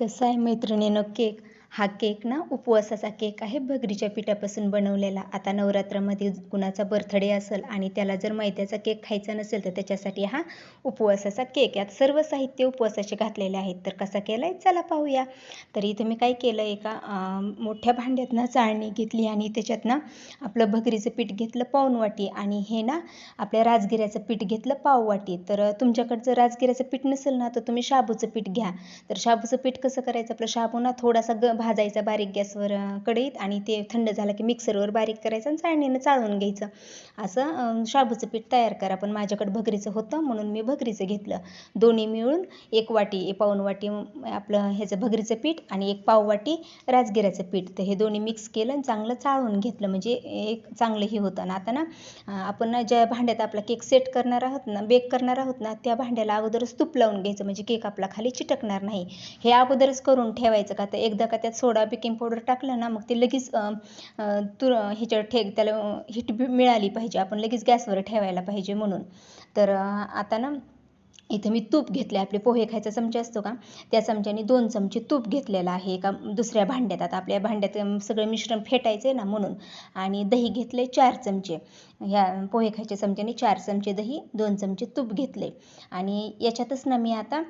कसा आहे मैत्रिणीनं? केक हा केक ना उपवासाचा केक आहे. भगरीच्या पिठापासून बनवलेला. आता नवरात्रामध्ये कुणाचा बर्थडे असेल आणि त्याला जर मैद्याचा केक खायचा नसेल तर त्याच्यासाठी हा उपवासाचा केक. यात सर्व साहित्य उपवासाचे घातलेले आहेत. तर कसा केला आहे चला पाहूया. तर इथे मी काय केलं? एका मोठ्या भांड्यात ना चाळणी घेतली आणि त्याच्यात ना आपलं भगरीचं पीठ घेतलं पाऊन वाटी आणि हे ना आपल्या राजगिऱ्याचं पीठ घेतलं पाव वाटी तर तुमच्याकडं जर राजगिऱ्याचं पीठ नसेल ना तर तुम्ही शाबूचं पीठ घ्या. तर शाबूचं पीठ कसं करायचं? आपलं शाबू ना थोडासा ग भाजायचा बारीक गॅसवर कढईत आणि ते थंड झालं की मिक्सरवर बारीक करायचं आणि चाळणीनं चाळून घ्यायचं. असं शाबूचं पीठ तयार करा. पण माझ्याकडं भगरीचं होतं म्हणून मी भगरीचं घेतलं. दोन्ही मिळून एक वाटी पाऊन वाटी आपलं ह्याचं भगरीचं पीठ आणि एक पाव वाटी राजगिऱ्याचं पीठ. तर हे दोन्ही मिक्स केलं आणि चांगलं चाळून घेतलं. म्हणजे एक चांगलं हे होतं. ना आता ना आपण ना ज्या भांड्यात आपला केक सेट करणार आहोत ना बेक करणार आहोत ना त्या भांड्याला अगोदरच तूप लावून घ्यायचं. म्हणजे केक आपला खाली चिटकणार नाही. हे अगोदरच करून ठेवायचं का? तर एकदा का त्यात सोडा बेकिंग पावडर टाकलं ना मग ते लगेच तुर ह्याच्यावर ठेक त्याला हिट मिळाली पाहिजे. आपण लगेच गॅसवर ठेवायला पाहिजे म्हणून. तर आता ना इथं मी तूप घेतले आपले पोहे खायचा चमचा असतो का? त्या चमच्याने दोन चमचे तूप घेतलेलं आहे. एका दुसऱ्या भांड्यात. आता आपल्या भांड्यात सगळं मिश्रण फेटायचं आहे ना म्हणून. आणि दही घेतले चार चमचे. ह्या पोहे खायच्या चमच्याने चार चमचे दही दोन चमचे तूप घेतले आणि याच्यातच ना मी आता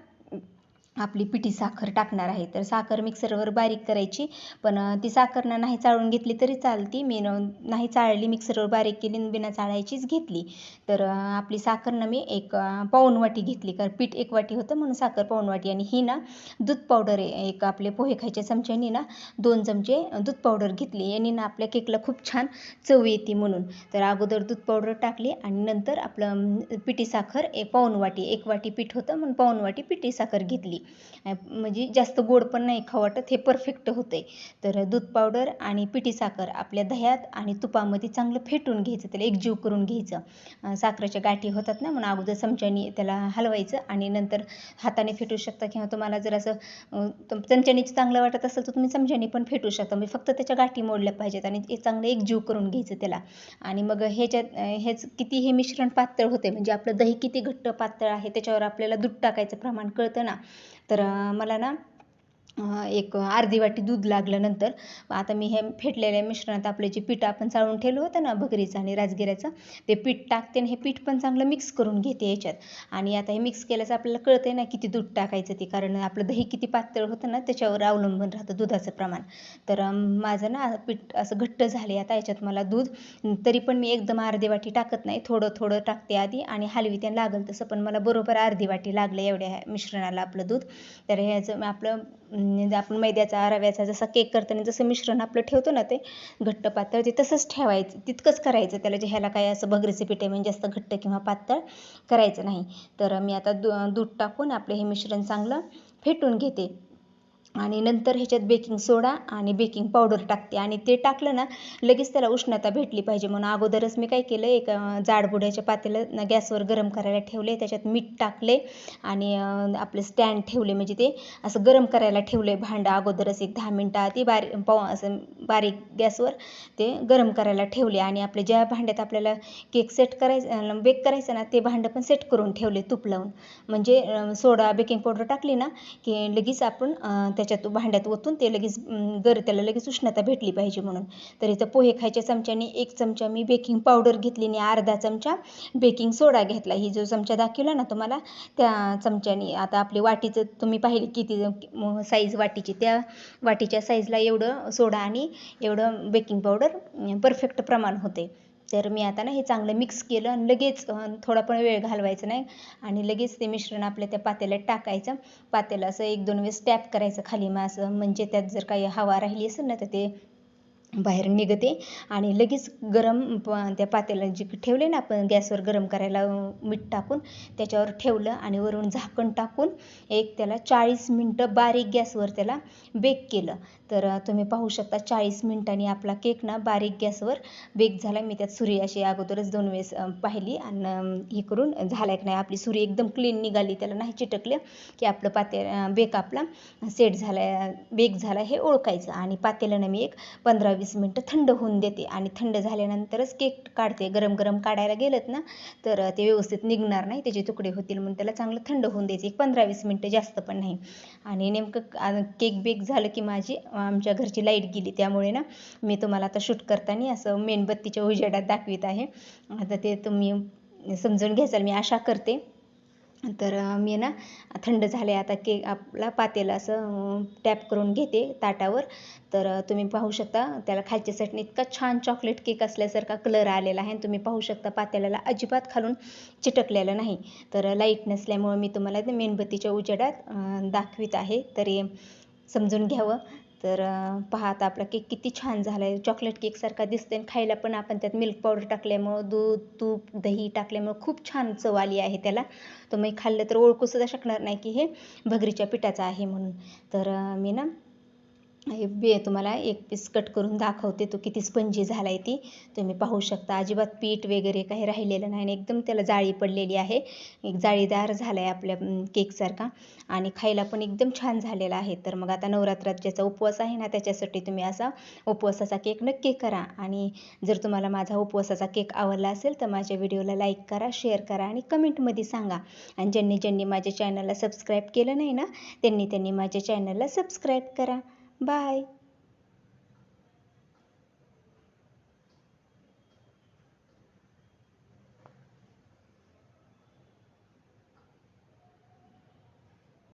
आपली पिठी साखर टाकणार आहे. तर साखर मिक्सरवर बारीक करायची. पण ती साखर ना नाही चाळून घेतली तरी चालती. मी नाही चाळली मिक्सरवर बारीक केली बिना चाळायचीच घेतली. तर आपली साखर ना मी एक पाऊन वाटी घेतली. कारण पीठ एक वाटी होतं म्हणून साखर पाऊन वाटी. आणि ही ना दूध पावडर एक आपले पोहे खायच्या चमच्यानी ना दोन चमचे दूध पावडर घेतली. यांनी ना आपल्या केकला खूप छान चव येते म्हणून. तर अगोदर दूध पावडर टाकली आणि नंतर आपलं पिठी साखर एक पाऊन वाटी. एक वाटी पीठ होतं म्हणून पाऊन वाटी पिठी साखर घेतली. म्हणजे जास्त गोड पण नाही खाऊ वाटत हे परफेक्ट होते तर दूध पावडर आणि पिठी साखर आपल्या दह्यात आणि तुपामध्ये चांगलं फेटून घ्यायचं त्याला एकजीव करून घ्यायचं. साखरेच्या गाठी होतात ना म्हणून अगोदर चमच्यानी त्याला हलवायचं आणि नंतर हाताने फेटू शकता किंवा तुम्हाला जर असं चमच्यानी चांगलं वाटत असेल तर तुम्ही चमच्यानी पण फेटू शकता. म्हणजे फक्त त्याच्या गाठी मोडल्या पाहिजेत आणि ते चांगलं एकजीव करून घ्यायचं त्याला. आणि मग ह्याच्यात हेच किती हे मिश्रण पातळ होते म्हणजे आपलं दही किती घट्ट पातळ आहे त्याच्यावर आपल्याला दूध टाकायचं प्रमाण कळतं ना. तर मला ना एक अर्धी वाटी दूध लागलं नंतर आता मी हे फेटलेल्या मिश्रणात आपले जे पीठ आपण चाळून ठेवलं होतं ना भगरीचं आणि राजगिऱ्याचं ते पीठ टाकते आणि हे पीठ पण चांगलं मिक्स करून घेते याच्यात. आणि आता हे मिक्स केल्याचं आपल्याला कळतंय ना किती दूध टाकायचं ते कारण आपलं दही किती पातळ होतं ना त्याच्यावर अवलंबून राहतं दुधाचं प्रमाण. तर माझं ना पीठ असं घट्ट झाले आता याच्यात मला दूध. तरी पण मी एकदम अर्धी वाटी टाकत नाही थोडं थोडं टाकते आधी आणि हलवी त्यांना लागल तसं पण मला बरोबर अर्धी वाटी लागलं एवढ्या मिश्रणाला आपलं दूध. तर ह्याचं आपलं म्हणजे आपण मैद्याचा रव्याचा जसा केक करताना जसं मिश्रण आपलं ठेवतो ना ते घट्ट पातळ ते तसंच ठेवायचं तितकंच करायचं. त्याला जे ह्याला काय असं भगरीचं पीठ आहे म्हणजे जास्त घट्ट किंवा पातळ करायचं नाही. तर मी आता दू दूध टाकून आपलं हे मिश्रण चांगलं फेटून घेते. आणि नंतर ह्याच्यात बेकिंग सोडा आणि बेकिंग पावडर टाकते. आणि ते टाकलं ना लगेच त्याला उष्णता भेटली पाहिजे म्हणून. अगोदरच मी काय केलं एक जाडबुड्याच्या पातेलं गॅसवर गरम करायला ठेवले. त्याच्यात मीठ टाकले आणि आपले स्टँड ठेवले म्हणजे ते. असं गरम करायला ठेवले भांडं अगोदरच एक दहा मिनटं आधी. बारीक पाव असं बारीक गॅसवर ते गरम करायला ठेवले. आणि आपल्या ज्या भांड्यात आपल्याला केक सेट करायचं बेक करायचं ना ते भांडं पण सेट करून ठेवले तूप लावून. म्हणजे सोडा बेकिंग पावडर टाकली ना की लगेच आपण त्याच्यात भांड्यात ओतून ते लगेच गर त्याला लगेच उष्णता भेटली पाहिजे म्हणून. तर इथं पोहे खायच्या चमच्याने एक चमचा मी बेकिंग पावडर घेतली आणि अर्धा चमचा बेकिंग सोडा घेतला. ही जो चमचा दाखवला ना तुम्हाला त्या चमच्याने. आता आपली वाटीचं तुम्ही पाहिली किती साईज वाटीची. त्या वाटीच्या साईजला एवढं सोडा आणि एवढं बेकिंग पावडर परफेक्ट प्रमाण होते. तर मी आता ना हे चांगलं मिक्स केलं आणि लगेच थोडा पण वेळ घालवायचा नाही. आणि लगेच ते मिश्रण आपल्या त्या पातेल्यात टाकायचं. पातेलं असं एक दोन वेळेस टॅप करायचं खाली मग असं म्हणजे त्यात जर काही हवा राहिली असेल ना तर ते बाहेर निघते. आणि लगेच गरम त्या पातेला जे ठेवले ना आपण गॅसवर गरम करायला मीठ टाकून त्याच्यावर ठेवलं आणि वरून झाकण टाकून एक त्याला चाळीस मिनटं बारीक गॅसवर त्याला बेक केलं. तर तुम्ही पाहू शकता चाळीस मिनिटांनी आपला केक ना बारीक गॅसवर बेक झाला. मी त्यात सुरी अशी अगोदरच दोन वेळेस पाहिली आणि हे करून झाला की नाही. आपली सुरी एकदम क्लीन निघाली. त्याला नाही चिटकलं की आपलं पाते बेक आपला सेट झाला बेक झाला हे ओळखायचं. आणि पातेल्यानं मी एक पंधरा वीस मिनटं थंड होऊन देते. आणि थंड झाल्यानंतरच केक काढते. गरम गरम काढायला गेलत ना तर ते व्यवस्थित निघणार नाही. त्याचे तुकडे होतील म्हणून त्याला चांगलं थंड होऊन द्यायचे. एक पंधरा वीस मिनटं जास्त पण नाही. आणि नेमकं केक बेक झालं की माझी आमच्या घरची लाइट गेली त्यामुळे ना मी तुम्हाला आता शूट करताना असं मेणबत्तीच्या उजेडात दाखवित आहे. आता ते तुम्ही समजून घ्याल मी आशा करते. तर मी ना थंड झाले आता केक आपला पातेला असं टॅप करून घेते ताटावर. तर तुम्ही पाहू शकता त्याला खालच्या साईडने इतका छान चॉकलेट केक असल्यासारखा कलर आलेला आहे. आणि तुम्ही पाहू शकता पातेल्याला अजिबात खालून चिटकलेलं नाही. तर लाइट नसल्यामुळं मी तुम्हाला मेणबत्तीच्या उजेडात दाखवित आहे. तरी समजून घ्यावं. तर पहा आता आपला केक किती छान झाला आहे चॉकलेट केकसारखा दिसते आणि खायला पण आपण त्यात मिल्क पावडर टाकल्यामुळं दूध तूप दही टाकल्यामुळं खूप छान चव आली आहे त्याला. तर मी खाल्लं तर ओळखूसुद्धा शकणार नाही की हे भगरीच्या पिठाचं आहे म्हणून. तर मी ना बे तुम्हाला एक पीस कट करून दाखवते. तो किती स्पंजी झाला आहे ती. तुम्ही पाहू शकता. अजिबात पीठ वगैरे काही राहिलेलं नाही आणि एकदम त्याला जाळी पडलेली आहे. एक जाळीदार झाला आहे आपल्या केकसारखा आणि खायला पण एकदम छान झालेला आहे. तर मग आता नवरात्रात ज्याचा उपवास आहे ना त्याच्यासाठी तुम्ही असा उपवासाचा केक नक्की करा. आणि जर तुम्हाला माझा उपवासाचा केक आवडला असेल तर माझ्या व्हिडिओला लाईक करा शेअर करा आणि कमेंटमध्ये सांगा. आणि ज्यांनी ज्यांनी माझ्या चॅनलला सबस्क्राईब केलं नाही ना त्यांनी त्यांनी माझ्या चॅनलला सबस्क्राईब करा. Bye.